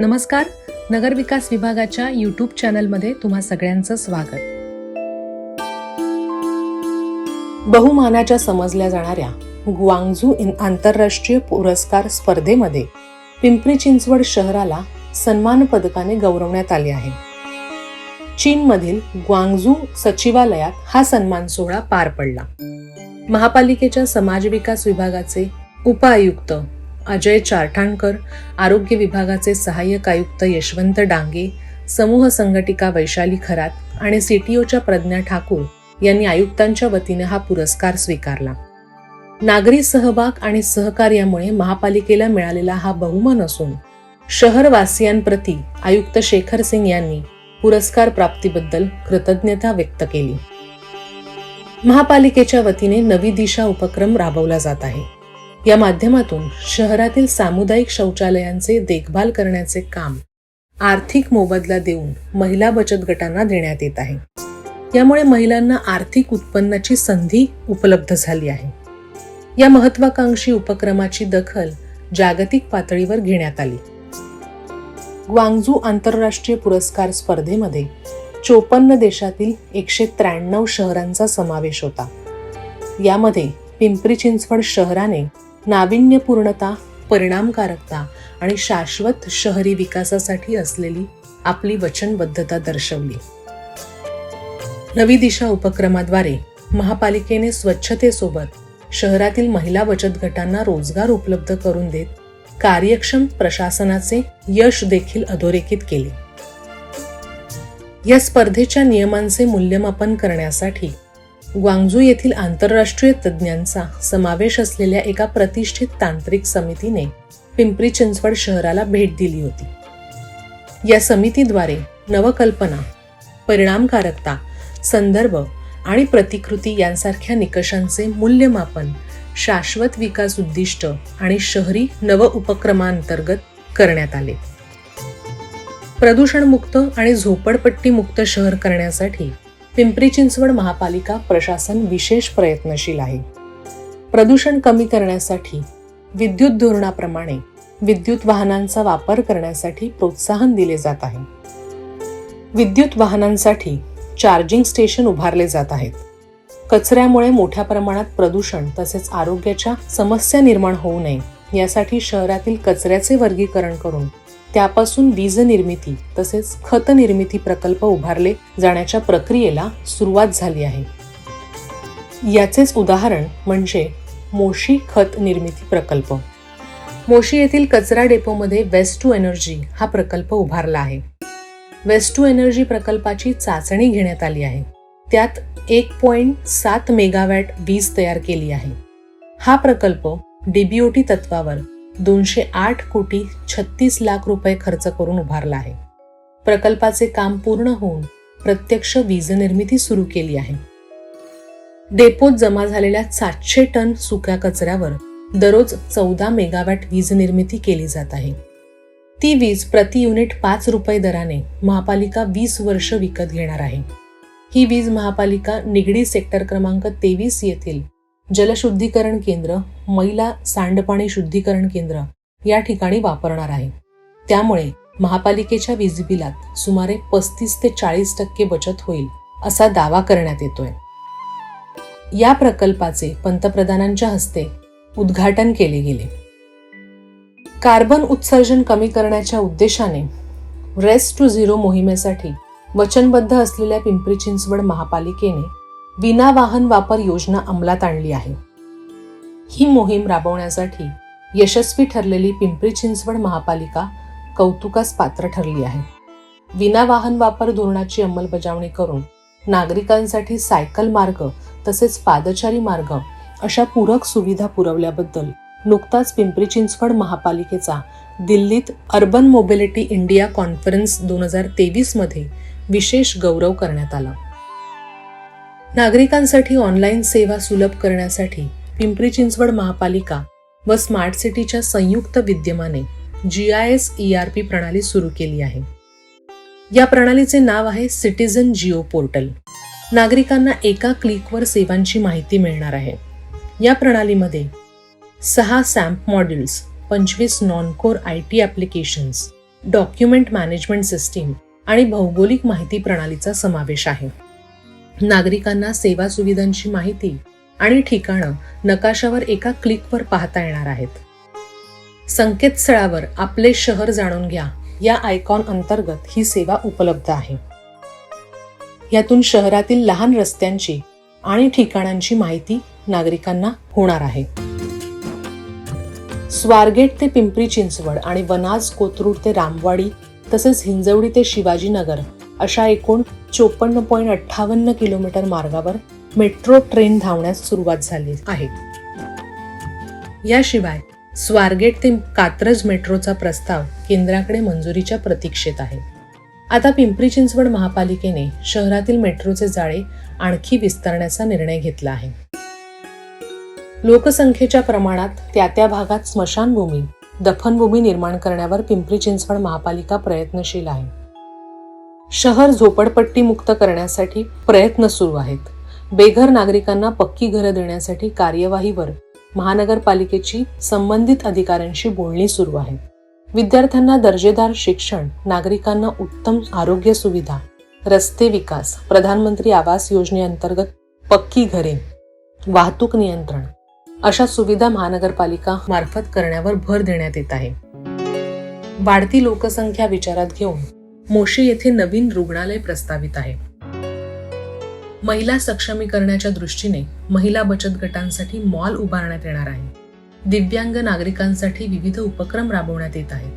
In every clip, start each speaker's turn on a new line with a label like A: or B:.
A: नमस्कार. नगर विकास विभागाच्या यूट्यूब चॅनलमध्ये तुम्हा सगळ्यांचं स्वागत. बहुमानाच्या समजल्या जाणाऱ्या ग्वांगझू इन आंतरराष्ट्रीय पुरस्कार स्पर्धेमध्ये पिंपरी चिंचवड शहराला सन्मान पदकाने गौरवण्यात आले आहे. चीनमधील ग्वांगझू सचिवालयात हा सन्मान सोहळा पार पडला. महापालिकेच्या समाज विकास विभागाचे उपआयुक्त अजय चारठाणकर आरोग्य विभागाचे सहाय्यक आयुक्त यशवंत डांगे समूह संघटिका वैशाली खरात आणि सीटीओच्या प्रज्ञा ठाकूर यांनी आयुक्तांच्या वतीने हा पुरस्कार स्वीकारला. नागरी सहभाग आणि सहकार्यामुळे महापालिकेला मिळालेला हा बहुमान असून शहरवासियांप्रती आयुक्त शेखर सिंग यांनी पुरस्कार प्राप्तीबद्दल कृतज्ञता व्यक्त केली. महापालिकेच्या वतीने नवी दिशा उपक्रम राबवला जात आहे. या माध्यमातून शहरातील सामुदायिक शौचालयांचे देखभाल करण्याचे काम आर्थिक मोबदला देऊन महिला बचत गटांना देण्यात येत आहे. यामुळे महिलांना आर्थिक उत्पन्नाची संधी उपलब्ध झाली आहे. या महत्वाकांक्षी उपक्रमाची दखल जागतिक पातळीवर घेण्यात आली. ग्वांगझू आंतरराष्ट्रीय पुरस्कार स्पर्धेमध्ये चोपन्न देशातील एकशे त्र्याण्णव शहरांचा समावेश होता. यामध्ये पिंपरी चिंचवड शहराने नाविन्यपूर्णता परिणामकारकता आणि शाश्वत शहरी विकासासाठी असलेली आपली वचनबद्धता दर्शवली. नवी दिशा उपक्रमाद्वारे महापालिकेने स्वच्छतेसोबत शहरातील महिला बचत गटांना रोजगार उपलब्ध करून देत कार्यक्षम प्रशासनाचे यश देखील अधोरेखित केले. या स्पर्धेच्या नियमांचे मूल्यमापन करण्यासाठी ग्वांगझू येथील आंतरराष्ट्रीय तज्ज्ञांचा समावेश असलेल्या एका प्रतिष्ठित तांत्रिक समितीने पिंपरी चिंचवड शहराला भेट दिली होती. या समितीद्वारे नवकल्पना परिणामकारकता संदर्भ आणि प्रतिकृती यांसारख्या निकषांचे मूल्यमापन शाश्वत विकास उद्दिष्ट आणि शहरी नव उपक्रमांतर्गत करण्यात आले. प्रदूषणमुक्त आणि झोपडपट्टी शहर करण्यासाठी पिंपरी चिंचवड महापालिका प्रशासन विशेष प्रयत्नशील आहे. प्रदूषण कमी करण्यासाठी विद्युत धोरणाप्रमाणे विद्युत वाहनांचा वापर करण्यासाठी प्रोत्साहन दिले जात आहे. विद्युत वाहनांसाठी चार्जिंग स्टेशन उभारले जात आहेत. कचऱ्यामुळे मोठ्या प्रमाणात प्रदूषण तसेच आरोग्याच्या समस्या निर्माण होऊ नये यासाठी शहरातील कचऱ्याचे वर्गीकरण करून त्यापासून वीज निर्मिती तसेच खत निर्मिती प्रकल्प उभारले जाण्याच्या प्रक्रियेला सुरुवात झाली आहे. याचेच उदाहरण म्हणजे मोशी खत निर्मिती प्रकल्प. मोशी येथील कचरा डेपोमध्ये वेस्ट टू एनर्जी हा प्रकल्प उभारला आहे. वेस्ट टू एनर्जी प्रकल्पाची चाचणी घेण्यात आली आहे. त्यात एक पॉईंट सात मेगावॅट वीज तयार केली आहे. हा प्रकल्प डीबीओटी तत्वावर दोनशे आठ कोटी छत्तीस लाख रुपये खर्च करून उभारला आहे. प्रकल्पाचे काम पूर्ण होऊन प्रत्यक्ष वीज निर्मिती सुरू केली आहे. डेपोत जमा झालेल्या सातशे टन सुक्या कचऱ्यावर दररोज चौदा मेगावॅट वीज निर्मिती केली जात आहे. ती वीज प्रति युनिट पाच रुपये दराने महापालिका वीस वर्ष विकत घेणार आहे. ही वीज महापालिका निगडी सेक्टर क्रमांक तेवीस येथील जलशुद्धीकरण केंद्र महिला सांडपाणी शुद्धीकरण केंद्र या ठिकाणी वापरणार आहे. त्यामुळे महापालिकेच्या वीज बिलात सुमारे पस्तीस ते चाळीस टक्के बचत होईल असा दावा करण्यात येतोय. या प्रकल्पाचे पंतप्रधानांच्या हस्ते उद्घाटन केले गेले. कार्बन उत्सर्जन कमी करण्याच्या उद्देशाने रेस्ट टू झिरो मोहिमेसाठी वचनबद्ध असलेल्या पिंपरी चिंचवड महापालिकेने विना वाहन वापर योजना अंमलात आणली आहे. ही मोहीम राबवण्यासाठी यशस्वी ठरलेली पिंपरी चिंचवड महापालिका कौतुकास पात्र ठरली आहे. विना वाहन वापर धोरणाची अंमलबजावणी करून नागरिकांसाठी सायकल मार्ग तसेच पादचारी मार्ग अशा पूरक सुविधा पुरवल्याबद्दल नुकताच पिंपरी चिंचवड महापालिकेचा दिल्लीत अर्बन मोबिलिटी इंडिया कॉन्फरन्स दोन हजार तेवीसमध्ये विशेष गौरव करण्यात आला. नागरिकांसाठी ऑनलाईन सेवा सुलभ करण्यासाठी पिंपरी चिंचवड महापालिका व स्मार्ट सिटीच्या संयुक्त विद्यमाने G I S E R P प्रणाली सुरू केली आहे. या प्रणालीचे नाव आहे सिटीजन जिओ पोर्टल नागरिकांना एका क्लिकवर सेवांची माहिती मिळणार आहे. या प्रणालीमध्ये सहा सॅम्प मॉड्युल्स पंचवीस non core I T applications document management system आणि भौगोलिक माहिती प्रणालीचा समावेश आहे. नागरिकांना सेवा सुविधांची माहिती आणि ठिकाणं नकाशावर एका क्लिकवर पाहता येणार आहेत. संकेतस्थळावर आपले शहर जाणून घ्या. या आयकॉन अंतर्गत ही सेवा उपलब्ध आहे. यातून शहरातील लहान रस्त्यांची आणि ठिकाणांची माहिती नागरिकांना होणार आहे. स्वारगेट ते पिंपरी चिंचवड आणि वनाज कोथरूड ते रामवाडी तसेच हिंजवडी ते शिवाजीनगर अशा एकूण चोपन्न पॉईंट अठ्ठावन्न किलोमीटर मार्गावर मेट्रो ट्रेन धावण्यास सुरुवात झाली आहे. याशिवाय स्वारगेट ते कात्रज मेट्रोचा प्रस्ताव केंद्राकडे मंजुरीच्या प्रतीक्षेत आहे. आता पिंपरी चिंचवड महापालिकेने शहरातील मेट्रोचे जाळे आणखी विस्तारण्याचा निर्णय घेतला आहे. लोकसंख्येच्या प्रमाणात त्या त्या भागात स्मशानभूमी दफनभूमी निर्माण करण्यावर पिंपरी चिंचवड महापालिका प्रयत्नशील आहे. शहर झोपडपट्टी मुक्त करण्यासाठी प्रयत्न सुरू आहेत. बेघर नागरिकांना पक्की घरं देण्यासाठी कार्यवाहीवर महानगरपालिकेची संबंधित अधिकाऱ्यांशी बोलणी सुरू आहेत विद्यार्थ्यांना दर्जेदार शिक्षण नागरिकांना उत्तम आरोग्य सुविधा रस्ते विकास प्रधानमंत्री आवास योजनेअंतर्गत पक्की घरे वाहतूक नियंत्रण अशा सुविधा महानगरपालिका मार्फत करण्यावर भर देण्यात येत आहे. वाढती लोकसंख्या विचारात घेऊन मोशी येथे नवीन रुग्णालय प्रस्तावित आहे. महिला सक्षमीकरणाच्या दृष्टीने महिला बचत गटांसाठी मॉल उभारण्यात येणार आहे. दिव्यांग नागरिकांसाठी विविध उपक्रम राबवण्यात येत आहेत.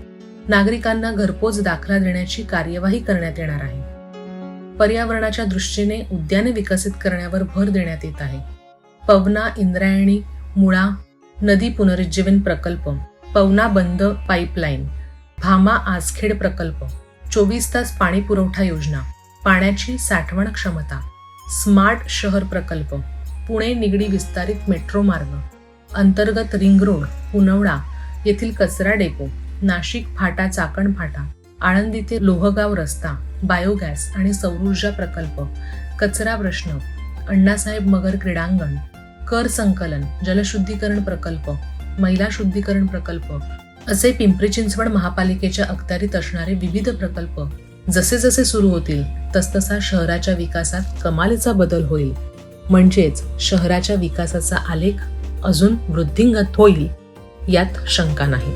A: नागरिकांना घरपोच दाखला देण्याची कार्यवाही करण्यात येणार आहे. पर्यावरणाच्या दृष्टीने उद्याने विकसित करण्यावर भर देण्यात येत आहे. पवना इंद्रायणी मुळा नदी पुनरुज्जीवन प्रकल्प पवना बंद पाईपलाईन भामा आसखेड प्रकल्प. चोवीस तास पाणी पुरवठा योजना पाण्याची साठवण क्षमता स्मार्ट शहर प्रकल्प पुणे निगडी विस्तारित मेट्रो मार्ग अंतर्गत रिंग रोड पुनवडा येथील कचरा डेपो नाशिक फाटा चाकण फाटा आळंदी ते लोहगाव रस्ता बायोगॅस आणि सौरऊर्जा प्रकल्प कचरा प्रश्न अण्णासाहेब मगर क्रीडांगण कर संकलन जलशुद्धीकरण प्रकल्प महिला शुद्धीकरण प्रकल्प असे पिंपरी चिंचवड महापालिकेच्या अखत्यारीत असणारे विविध प्रकल्प जसे जसे सुरू होतील तसतसा शहराच्या विकासात कमालीचा बदल होईल. म्हणजेच शहराच्या विकासाचा आलेख अजून वृद्धिंगत होईल यात शंका नाही.